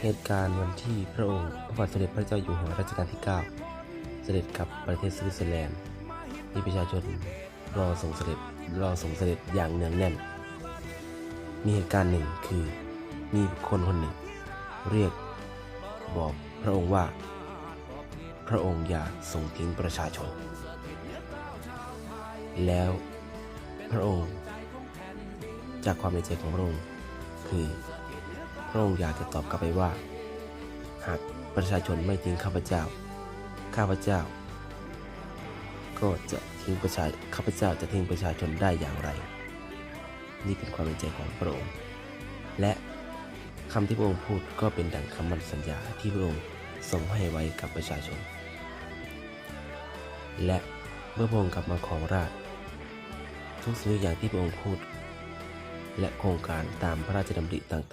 เหตุการณ์วันที่พระองค์พระบาทสมเด็จพระเจ้าอยู่หัวรัชกาลที่ 9 เสด็จกลับประเทศสวิตเซอร์แลนด์มีประชาชนรอส่งเสด็จรอส่งเสด็จอย่างเนืองแน่น มีเหตุการณ์หนึ่งคือมีคนคนหนึ่ง เรียกบอกพระองค์ว่า พระองค์อย่าทรงทิ้งประชาชน แล้วพระองค์ จากความในใจของพระองค์คือ พระองค์อยากจะตอบกลับไปว่า หากประชาชนไม่ทิ้งข้าพเจ้า ข้าพเจ้า ก็จะทิ้งประชาข้าพเจ้าจะทิ้งประชาชนได้อย่างไร นี่เป็นความในใจของพระองค์ และคำที่พระองค์พูดก็เป็นดังคำมั่นสัญญาที่พระองค์ทรงให้ไว้กับประชาชน และเมื่อพระองค์กลับมาของราชทุกสิ่งอย่างที่พระองค์พูด และโครงการตามพระราชดำริต่างๆ